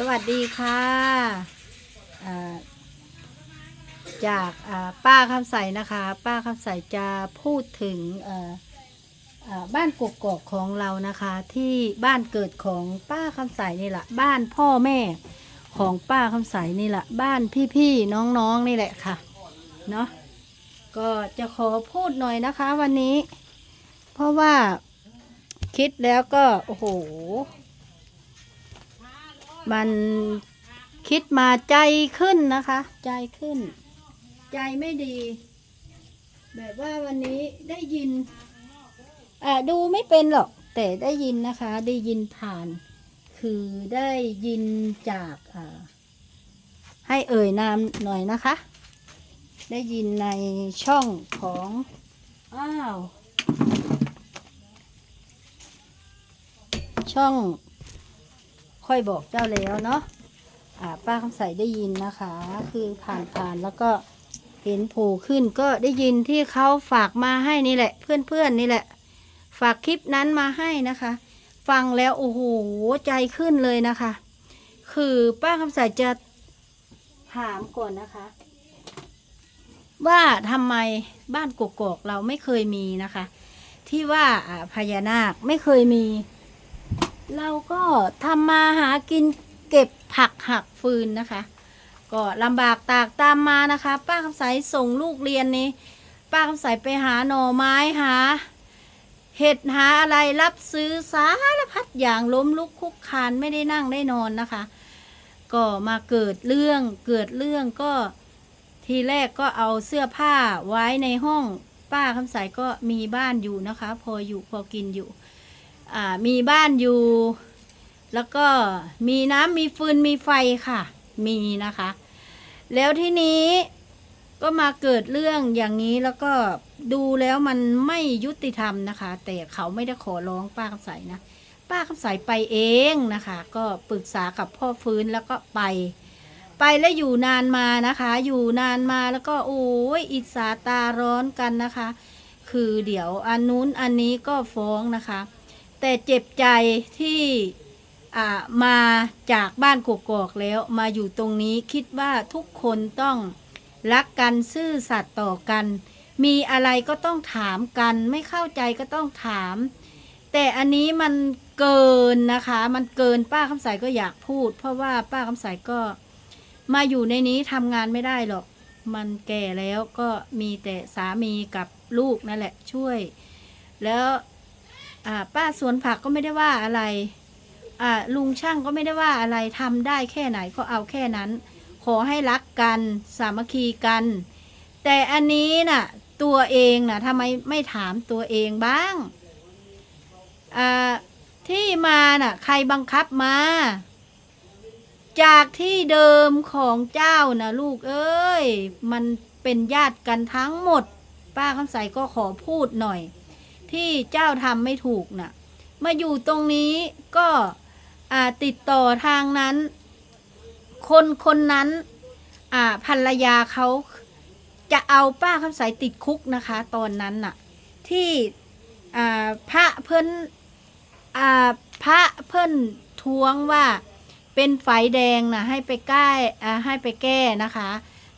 สวัสดีค่ะจากป้าคำใสนะคะ ป้าคำใสจะพูดถึงบ้านกกอกของเรานะคะ ที่บ้านเกิดของป้าคำใสนี่แหละบ้านพ่อแม่ของป้าคำใสนี่แหละบ้านพี่ๆน้องๆนี่แหละค่ะเนาะก็จะขอพูดหน่อยนะคะวันนี้ เพราะว่าคิดแล้วก็ โอ้โห มันคิดมาใจขึ้นนะคะ ใจขึ้น ใจไม่ดี แบบว่าวันนี้ได้ยินอ่าดูไม่เป็นหรอก แต่ได้ยินนะคะ ได้ยินผ่าน คือได้ยินจากอ่าให้เอ่ยนามหน่อยนะคะ ได้ยินในช่องของอ้าว ช่อง ค่อยบอกเจ้าแล้วเนาะอ่าป้าคำใสได้ยินนะคะ คือผ่านผ่านแล้วก็เห็นโผล่ขึ้นก็ได้ยินที่เขาฝากมาให้นี่แหละ เพื่อนๆนี่แหละ ฝากคลิปนั้นมาให้นะคะ ฟังแล้วโอ้โหใจขึ้นเลยนะคะ คือป้าคำใสจะถามก่อนนะคะ ว่าทำไมบ้านกกอกเราไม่เคยมีนะคะ ที่ว่าอ่าพญานาคไม่เคยมี เราก็ทำมาหากินเก็บผักหักฟืนนะคะ ก็ลำบากตากตามมานะคะ ป้าคำใสส่งลูกเรียนนี้ป้าคำใสไปหาหน่อไม้หา เห็ดหาอะไรรับซื้อสารพัดอย่างล้มลุกคุกคานไม่ได้นั่งได้นอนนะคะ ก็มาเกิดเรื่องเกิดเรื่องก็ทีแรกก็เอาเสื้อผ้าไว้ในห้อง ป้าคำใสก็มีบ้านอยู่นะคะ พออยู่พอกินอยู่ มีบ้านอยู่ แล้วก็มีน้ำมีฟืนมีไฟค่ะ มีนะคะ แล้วที่นี้ก็มาเกิดเรื่องอย่างนี้แล้วก็ดูแล้วมันไม่ยุติธรรมนะคะ แต่เขาไม่ได้ขอร้องป้าคำใสนะ ป้าคำใสไปเองนะคะ ก็ปรึกษากับพ่อฟื้นแล้วก็ไป ไปแล้วอยู่นานมานะคะ อยู่นานมาแล้วก็โอ้ยอิจฉาตาร้อนกันนะคะ คือเดี๋ยวอันนู้นอันนี้ก็ฟ้องนะคะ แต่เจ็บใจที่มาจากบ้านกกอกแล้วมาอยู่ตรงนี้คิดว่าทุกคนต้องรักกันซื่อสัตย์ต่อกัน มีอะไรก็ต้องถามกัน ไม่เข้าใจก็ต้องถาม แต่อันนี้มันเกินนะคะ มันเกินป้าคำใสก็อยากพูด เพราะว่าป้าคำใสก็มาอยู่ในนี้ทำงานไม่ได้หรอก มันแก่แล้วก็มีแต่สามีกับลูกนั่นแหละช่วย แล้ว อ่าป้าสวนผักก็ไม่ได้ว่าอะไรอ่าลุงช่างก็ไม่ได้ว่าอะไรทำได้แค่ไหนก็เอาแค่นั้น ขอให้รักกันสามัคคีกัน แต่อันนี้น่ะตัวเองน่ะทำไมไม่ถามตัวเองบ้างอ่าที่มาน่ะใครบังคับมาจากที่เดิมของเจ้านะลูกเอ้ย มันเป็นญาติกันทั้งหมด ป้าคำใสก็ขอพูดหน่อย ที่เจ้าทำไม่ถูกน่ะ มาอยู่ตรงนี้ก็ติดต่อทางนั้น คนคนนั้นภรรยาเขาจะเอาป้าคำใสติดคุกนะคะ ตอนนั้นน่ะ ที่พระเพิ่นอ่าพระเพิ่นท้วงว่าเป็นไฟแดงนะให้ไปแก้ให้ไปแก้นะคะ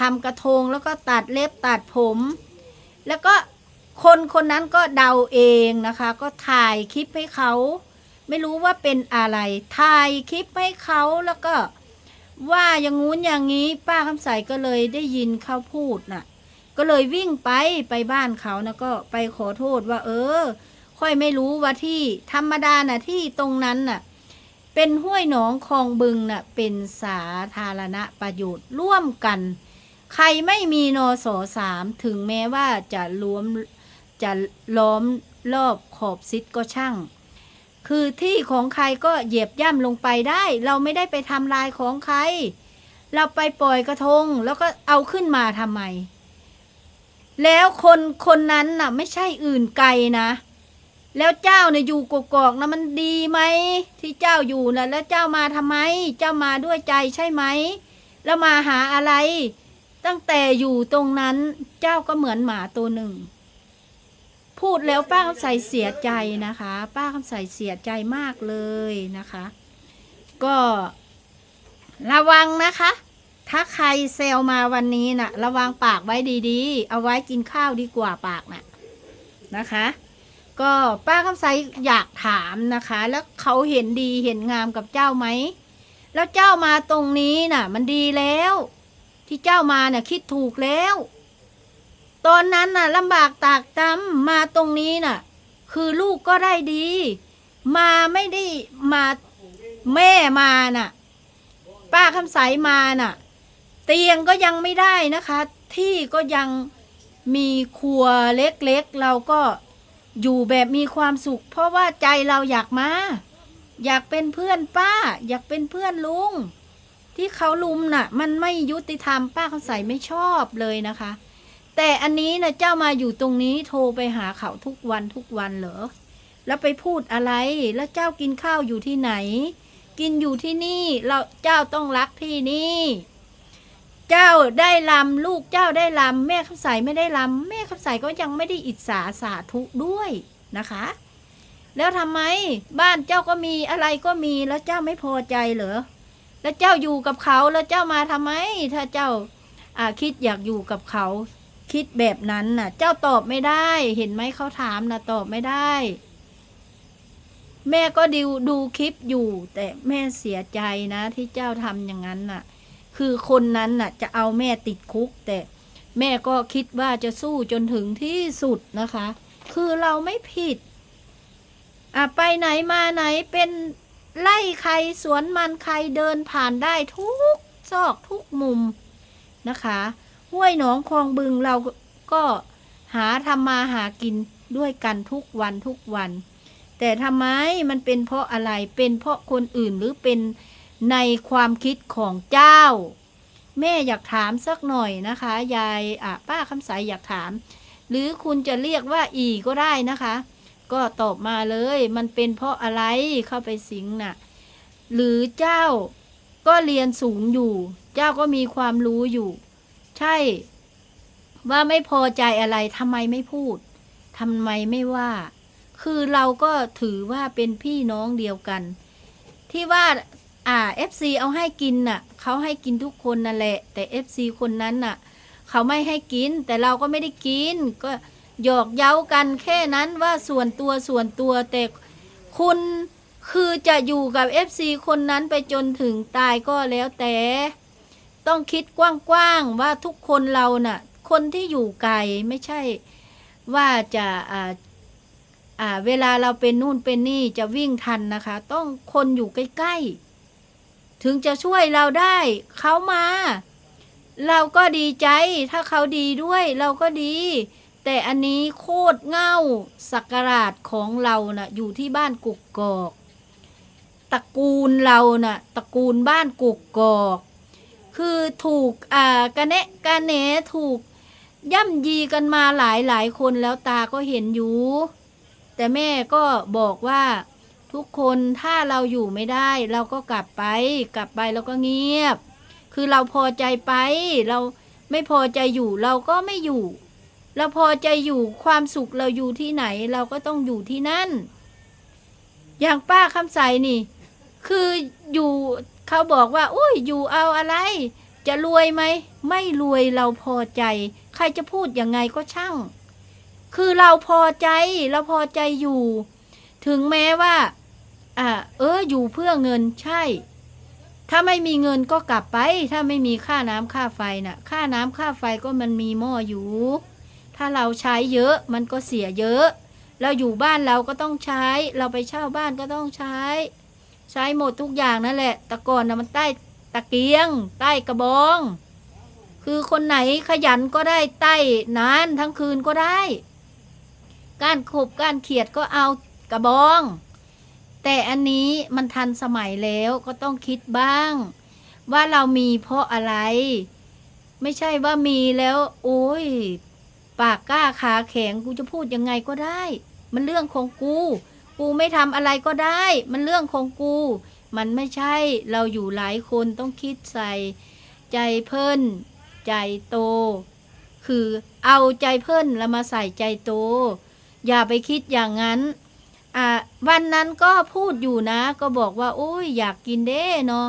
ทำกระทงแล้วก็ตัดเล็บตัดผม แล้วก็ คนคนนั้นก็เดาเองนะคะ ก็ถ่ายคลิปให้เขาไม่รู้ว่าเป็นอะไร ถ่ายคลิปให้เขาแล้วก็ว่าอย่างงู้นอย่างนี้ ป้าคำใสก็เลยได้ยินเขาพูดน่ะ ก็เลยวิ่งไปไปบ้านเขานะก็ไปขอโทษว่า เออ ค่อยไม่รู้ว่าที่ธรรมดาน่ะที่ตรงนั้นน่ะ เป็นห้วยหนองคลองบึงน่ะ เป็นสาธารณประโยชน์ร่วมกัน ใครไม่มีนอสอสามถึงแม้ว่าจะรวม จะล้อมรอบขอบซิดก็ช่าง คือที่ของใครก็เหยียบย่ำลงไปได้ เราไม่ได้ไปทำลายของใคร เราไปปล่อยกระทง แล้วก็เอาขึ้นมาทำไม แล้วคนคนนั้นน่ะ ไม่ใช่อื่นไกลนะแล้วเจ้าเนี่ยอยู่กกอกนะมันดีไหมที่เจ้าอยู่นะแล้วเจ้ามาทำไม เจ้ามาด้วยใจใช่ไหม แล้วมาหาอะไร ตั้งแต่อยู่ตรงนั้นเจ้าก็เหมือนหมาตัวหนึ่ง พูดแล้วป้าคำใสเสียใจนะคะ ป้าคำใสเสียใจมากเลยนะคะ ก็ระวังนะคะ ถ้าใครเซลมาวันนี้นะ่ะ ระวังปากไว้ดีๆ เอาไว้กินข้าวดีกว่าปากน่ะนะคะ ก็ป้าคำใสอยากถามนะคะ แล้วเขาเห็นดีเห็นงามกับเจ้าไหม แล้วเจ้ามาตรงนี้น่ะ มันดีแล้ว ที่เจ้ามาน่ะคิดถูกแล้ว ตอนนั้นน่ะลำบากตากตำมาตรงนี้น่ะ คือลูกก็ได้ดี มาไม่ได้มาแม่มาน่ะ ป้าคำใสมาน่ะ เตียงก็ยังไม่ได้นะคะ ที่ก็ยังมีครัวเล็กๆ เราก็อยู่แบบมีความสุข เพราะว่าใจเราอยากมา อยากเป็นเพื่อนป้า อยากเป็นเพื่อนลุง ที่เขาลุมน่ะ มันไม่ยุติธรรมป้าคำใสไม่ชอบเลยนะคะ แต่อันนี้นะเจ้ามาอยู่ตรงนี้โทรไปหาเขาทุกวันทุกวันเหรอ แล้วไปพูดอะไร แล้วเจ้ากินข้าวอยู่ที่ไหน กินอยู่ที่นี่ เราเจ้าต้องรักที่นี่ เจ้าได้ลำลูกเจ้าได้ลำแม่คำใสไม่ได้ลำแม่คำใสก็ยังไม่ได้อิจฉาสาธุด้วยนะคะ แล้วทำไมบ้านเจ้าก็มีอะไรก็มีแล้วเจ้าไม่พอใจเหรอ แล้วเจ้าอยู่กับเขาแล้วเจ้ามาทำไม ถ้าเจ้าอาคิดอยากอยู่กับเขา คิดแบบนั้นน่ะ เจ้าตอบไม่ได้ เห็นไหมเขาถามนะตอบไม่ได้ แม่ก็ดูดูคลิปอยู่ แต่แม่เสียใจนะที่เจ้าทำอย่างนั้นน่ะ คือคนนั้นน่ะ จะเอาแม่ติดคุก แต่แม่ก็คิดว่าจะสู้จนถึงที่สุดนะคะ คือเราไม่ผิดอะไปไหนมาไหนเป็นไล่ใครสวนมันใครเดินผ่านได้ทุกซอกทุกมุมนะคะ ห้วยหนองคลองบึงเราก็หาทำมาหากินด้วยกันทุกวันทุกวัน แต่ทำไมมันเป็นเพราะอะไรเป็นเพราะคนอื่นหรือเป็นในความคิดของเจ้า แม่อยากถามสักหน่อยนะคะ ยายอะป้าคำใสอยากถาม หรือคุณจะเรียกว่าอีก็ได้นะคะ ก็ตอบมาเลย มันเป็นเพราะอะไรเข้าไปสิงน่ะ หรือเจ้าก็เรียนสูงอยู่ เจ้าก็มีความรู้อยู่ ใช่ ว่าไม่พอใจอะไรทำไมไม่พูดทำไมไม่ว่า คือเราก็ถือว่าเป็นพี่น้องเดียวกัน ที่ว่า อ่า FC เอาให้กินน่ะเขาให้กินทุกคนนั่นแหละ แต่ FC คนนั้นน่ะเขาไม่ให้กิน แต่เราก็ไม่ได้กิน ก็หยอกเย้ากันแค่นั้นว่าส่วนตัวส่วนตัวแต่คุณคือจะอยู่กับ FC คนนั้นไปจนถึงตายก็แล้วแต่ ต้องคิดกว้างๆว่าทุกคนเราน่ะ คนที่อยู่ไกลไม่ใช่ว่าจะอ่าอ่าเวลาเราเป็นนู่นเป็นนี่จะวิ่งทันนะคะ ต้องคนอยู่ใกล้ๆ ถึงจะช่วยเราได้เขามา เราก็ดีใจถ้าเขาดีด้วยเราก็ดี แต่อันนี้โคตรเง่าสักการาชของเราน่ะอยู่ที่บ้านกุกกอกตระกูลเราน่ะตระกูลบ้านกุกกอก คือถูกอ่ากระเนะกระแหนถูกย่ำยีกันมาหลายหลายคนแล้วตาก็เห็นอยู่ แต่แม่ก็บอกว่าทุกคนถ้าเราอยู่ไม่ได้ เราก็กลับไป กลับไปแล้วก็เงียบ คือเราพอใจไป เราไม่พอใจอยู่เราก็ไม่อยู่ เราพอใจอยู่ความสุขเราอยู่ที่ไหน เราก็ต้องอยู่ที่นั่น อย่างป้าคำใสนี่ คืออยู่เขาบอกว่าอุ้ยอยู่เอาอะไร จะรวยไหม ไม่รวยเราพอใจ ใครจะพูดยังไงก็ช่าง คือเราพอใจเราพอใจอยู่ ถึงแม้ว่า อ่า เอออยู่เพื่อเงินใช่ ถ้าไม่มีเงินก็กลับไป ถ้าไม่มีค่าน้ำค่าไฟน่ะ ค่าน้ำค่าไฟก็มันมีหม้ออยู่ ถ้าเราใช้เยอะมันก็เสียเยอะ เราอยู่บ้านเราก็ต้องใช้ เราไปเช่าบ้านก็ต้องใช้ ใช้หมดทุกอย่างนั่นแหละ แต่ก่อนนะมันใต้ ตะเกียง ใต้กระบอง คือคนไหนขยันก็ได้ใต้นานทั้งคืนก็ได้ กานขบกานเขียดก็เอากระบอง แต่อันนี้มันทันสมัยแล้วก็ต้องคิดบ้าง ว่าเรามีเพราะอะไร ไม่ใช่ว่ามีแล้ว โอ้ย ปากกล้าขาแข็งกูจะพูดยังไงก็ได้ มันเรื่องของกู กูไม่ทำอะไรก็ได้ มันเรื่องของกู มันไม่ใช่เราอยู่หลายคนต้องคิดใส่ใจเพิ่น ใจโต คือเอาใจเพิ่นแล้วมาใส่ใจโต อย่าไปคิดอย่างนั้นอ่าวันนั้นก็พูดอยู่นะ ก็บอกว่า โอ้ยอยากกินเด้เนาะ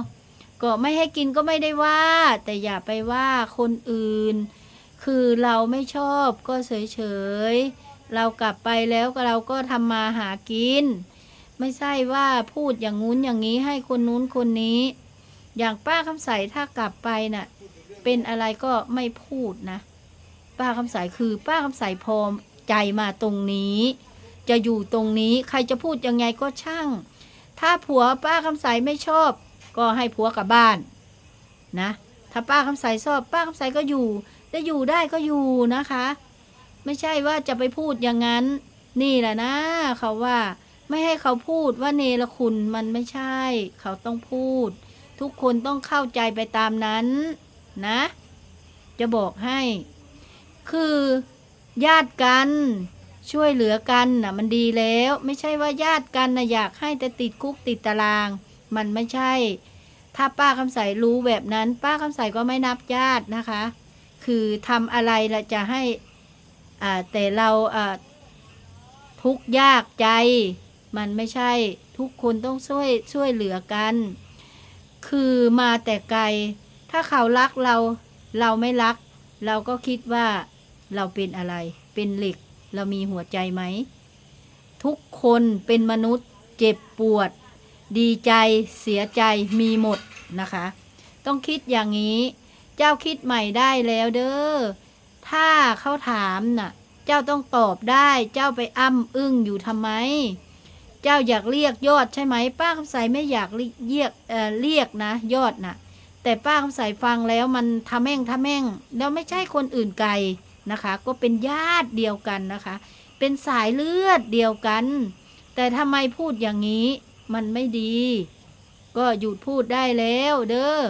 ก็ไม่ให้กินก็ไม่ได้ว่า แต่อย่าไปว่าคนอื่น คือเราไม่ชอบก็เฉยๆเรากลับไปแล้วเราก็ทำมาหากิน ไม่ใช่ว่าพูดอย่างงู้นอย่างนี้ให้คนนู้นคนนี้ อย่างป้าคำใสถ้ากลับไปน่ะ เป็นอะไรก็ไม่พูดนะ ป้าคำใสคือป้าคำใสพอใจมาตรงนี้ จะอยู่ตรงนี้ใครจะพูดยังไงก็ช่าง ถ้าผัวป้าคำใสไม่ชอบ ก็ให้ผัวกลับบ้านนะ ถ้าป้าคำใสชอบ ป้าคำใสก็อยู่จะอยู่ได้ก็อยู่นะคะ ไม่ใช่ว่าจะไปพูดอย่างนั้น นี่แหละนะเขาว่า ไม่ให้เขาพูดว่าเนรคุณมันไม่ใช่ เขาต้องพูด ทุกคนต้องเข้าใจไปตามนั้นนะ จะบอกให้ คือญาติกันช่วยเหลือกันนะมันดีแล้ว ไม่ใช่ว่าญาติกันนะอยากให้แต่ติดคุกติดตาราง มันไม่ใช่ ถ้าป้าคำใสรู้แบบนั้น ป้าคำใสก็ไม่นับญาตินะคะ คือทำอะไรละจะให้แต่เราทุกยากใจ มันไม่ใช่ทุกคนต้องช่วยช่วยเหลือกัน คือมาแต่ไกล ถ้าเขารักเราเราไม่รัก เราก็คิดว่าเราเป็นอะไร เป็นเหล็ก เรามีหัวใจไหม ทุกคนเป็นมนุษย์เจ็บปวด ดีใจเสียใจมีหมดนะคะ ต้องคิดอย่างนี้ เจ้าคิดใหม่ได้แล้วเด้อ ถ้าเขาถามน่ะ เจ้าต้องตอบได้ เจ้าไปอ้ำอึ้งอยู่ทำไม เจ้าอยากเรียกยอดใช่ไหมป้าคำใสไม่อยากเรียกเอ่อเรียกนะ ยอดน่ะ แต่ป้าคำใสฟังแล้วมันทำแม่งทำแม่ง แล้วไม่ใช่คนอื่นไกลนะคะ ก็เป็นญาติเดียวกันนะคะ เป็นสายเลือดเดียวกัน แต่ทำไมพูดอย่างนี้ มันไม่ดี ก็หยุดพูดได้แล้วเด้อ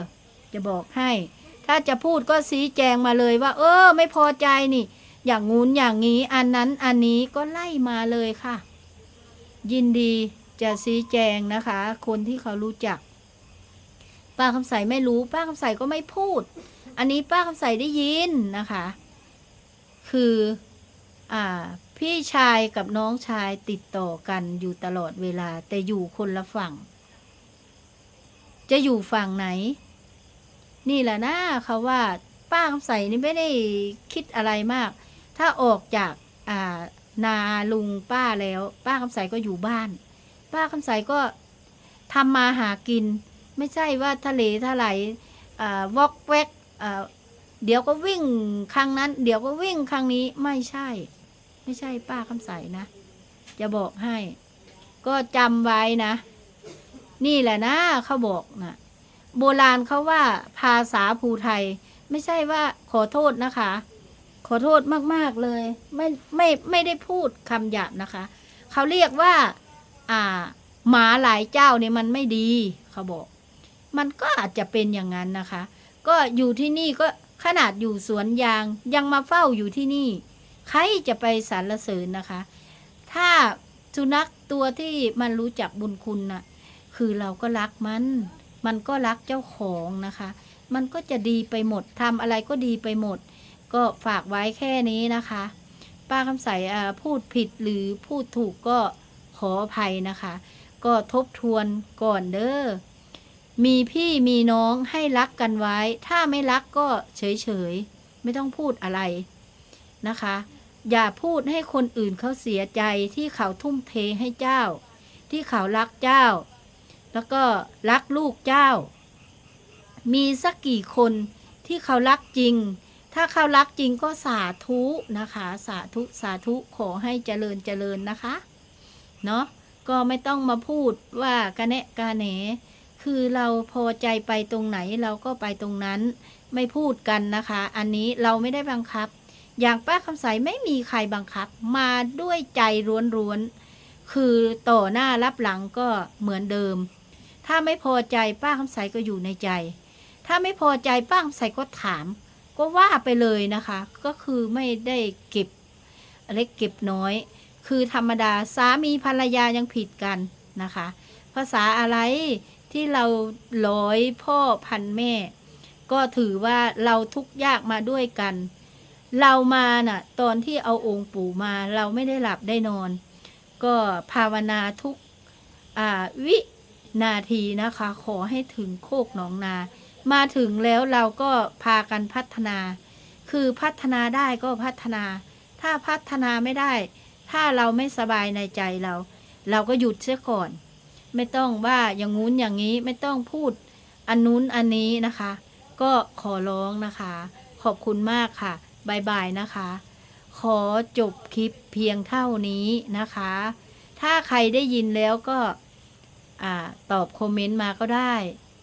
จะบอกให้ ถ้าจะพูดก็ชี้แจงมาเลยว่า เออ ไม่พอใจนี่ อย่างงู้นอย่างนี้ อันนั้นอันนี้ก็ไล่มาเลยค่ะ ยินดีจะชี้แจงนะคะ คนที่เขารู้จัก ป้าคำใสไม่รู้ ป้าคำใสก็ไม่พูด อันนี้ป้าคำใสได้ยินนะคะ คืออ่าพี่ชายกับน้องชายติดต่อกันอยู่ตลอดเวลา แต่อยู่คนละฝั่ง จะอยู่ฝั่งไหน นี่แหละนะเขาว่าป้าคำใสนี่ไม่ได้คิดอะไรมาก ถ้าออกจากอ่า นาลุงป้าแล้ว ป้าคำใสก็อยู่บ้าน ป้าคำใสก็ทำมาหากิน ไม่ใช่ว่าทะเลทลายอ่าวอกแวกเดี๋ยวก็วิ่งครั้งนั้น เดี๋ยวก็วิ่งครั้งนี้ไม่ใช่ ไม่ใช่ป้าคำใสนะ จะบอกให้ ก็จำไว้นะ นี่แหละนะเขาบอกนะโบราณเขาว่าภาษาภูไทย ไม่ใช่ว่าขอโทษนะคะ อโทษมากๆเลย ไม่ไม่ไม่ได้พูดคำหยาบนะคะ เขาเรียกว่า อ่า หมาหลายเจ้าเนี่ยมันไม่ดีเขาบอก มันก็อาจจะเป็นอย่างนั้นนะคะ ก็อยู่ที่นี่ก็ขนาดอยู่สวนยางยังมาเฝ้าอยู่ที่นี่ ใครจะไปสรรเสริญนะคะ ถ้าสุนัขตัวที่มันรู้จักบุญคุณน่ะ คือเราก็รักมัน มันก็รักเจ้าของนะคะ มันก็จะดีไปหมดทำอะไรก็ดีไปหมด ก็ฝากไว้แค่นี้นะคะ ป้าคำใสพูดผิดหรือพูดถูกก็ขออภัยนะคะ ก็ทบทวนก่อนเด้อมีพี่มีน้องให้รักกันไว้ ถ้าไม่รักก็เฉยๆไม่ต้องพูดอะไรนะคะ อย่าพูดให้คนอื่นเขาเสียใจที่เขาทุ่มเทให้เจ้า ที่เขารักเจ้า แล้วก็รักลูกเจ้า มีสักกี่คนที่เขารักจริง ถ้าเขารักจริงก็สาธุนะคะ สาธุสาธุขอให้เจริญเจริญนะคะ เนาะก็ไม่ต้องมาพูดว่ากระแนะกระแหนคือเราพอใจไปตรงไหนเราก็ไปตรงนั้นไม่พูดกันนะคะ อันนี้เราไม่ได้บังคับ อย่างป้าคำใสไม่มีใครบังคับ มาด้วยใจร้วนๆคือต่อหน้ารับหลังก็เหมือนเดิม ถ้าไม่พอใจป้าคำใสก็อยู่ในใจ ถ้าไม่พอใจป้าคำใสก็ถาม ก็ว่าไปเลยนะคะ ก็คือไม่ได้เก็บเล็กเก็บน้อย คือธรรมดาสามีภรรยายังผิดกันนะคะ ภาษาอะไรที่เราร้อยพ่อพันแม่ ก็ถือว่าเราทุกข์ยากมาด้วยกัน เรามาน่ะ ตอนที่เอาองค์ปู่มาเราไม่ได้หลับได้นอน ก็ภาวนาทุกวินาทีนะคะ ขอให้ถึงโคกหนองนา มาถึงแล้วเราก็พากันพัฒนา คือพัฒนาได้ก็พัฒนา ถ้าพัฒนาไม่ได้ ถ้าเราไม่สบายในใจเรา เราก็หยุดเสียก่อน ไม่ต้องว่าอย่างงู้นอย่างนี้ไม่ต้องพูดอันนู้นอันนี้นะคะ ก็ขอร้องนะคะ ขอบคุณมากค่ะบายบายนะคะ ขอจบคลิปเพียงเท่านี้นะคะ ถ้าใครได้ยินแล้วก็อตอบคอมเมนต์มาก็ได้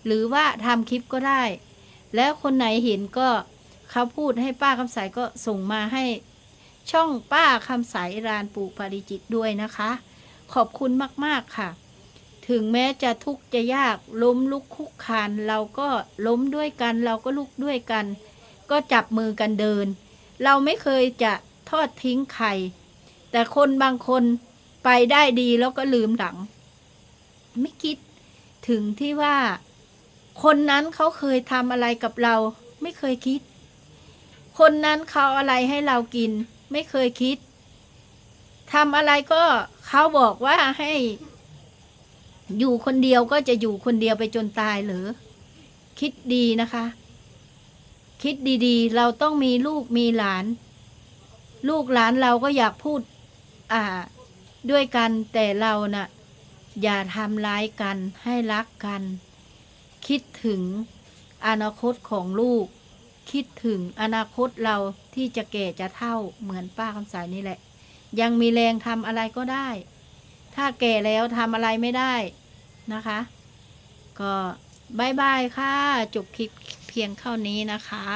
หรือว่าทำคลิปก็ได้ แล้วคนไหนเห็นก็เขาพูดให้ป้าคำใสก็ส่งมาให้ช่องป้าคำใสรานปู่ปาริจิตด้วยนะคะ ขอบคุณมากๆค่ะ ถึงแม้จะทุกข์จะยากล้มลุกคุกคานเราก็ล้มด้วยกัน เราก็ลุกด้วยกัน ก็จับมือกันเดิน เราไม่เคยจะทอดทิ้งใคร แต่คนบางคนไปได้ดีแล้วก็ลืมหลัง ไม่คิดถึงที่ว่า คนนั้นเขาเคยทำอะไรกับเรา ไม่เคยคิด คนนั้นเขาอะไรให้เรากิน ไม่เคยคิดทำอะไรก็เขาบอกว่าให้ อยู่คนเดียวก็จะอยู่คนเดียวไปจนตายเหรอคิดดีนะคะ คิดดีๆ เราต้องมีลูกมีหลาน ลูกหลานเราก็อยากพูด อ่า ด้วยกันแต่เราน่ะ อย่าทำร้ายกันให้รักกัน คิดถึงอนาคตของลูก คิดถึงอนาคตเราที่จะแก่จะเท่าเหมือนป้าคำสายนี่แหละ ยังมีแรงทำอะไรก็ได้ ถ้าแก่แล้วทำอะไรไม่ได้นะคะ ก็บายบายค่ะ จบคลิปเพียงเท่านี้นะคะ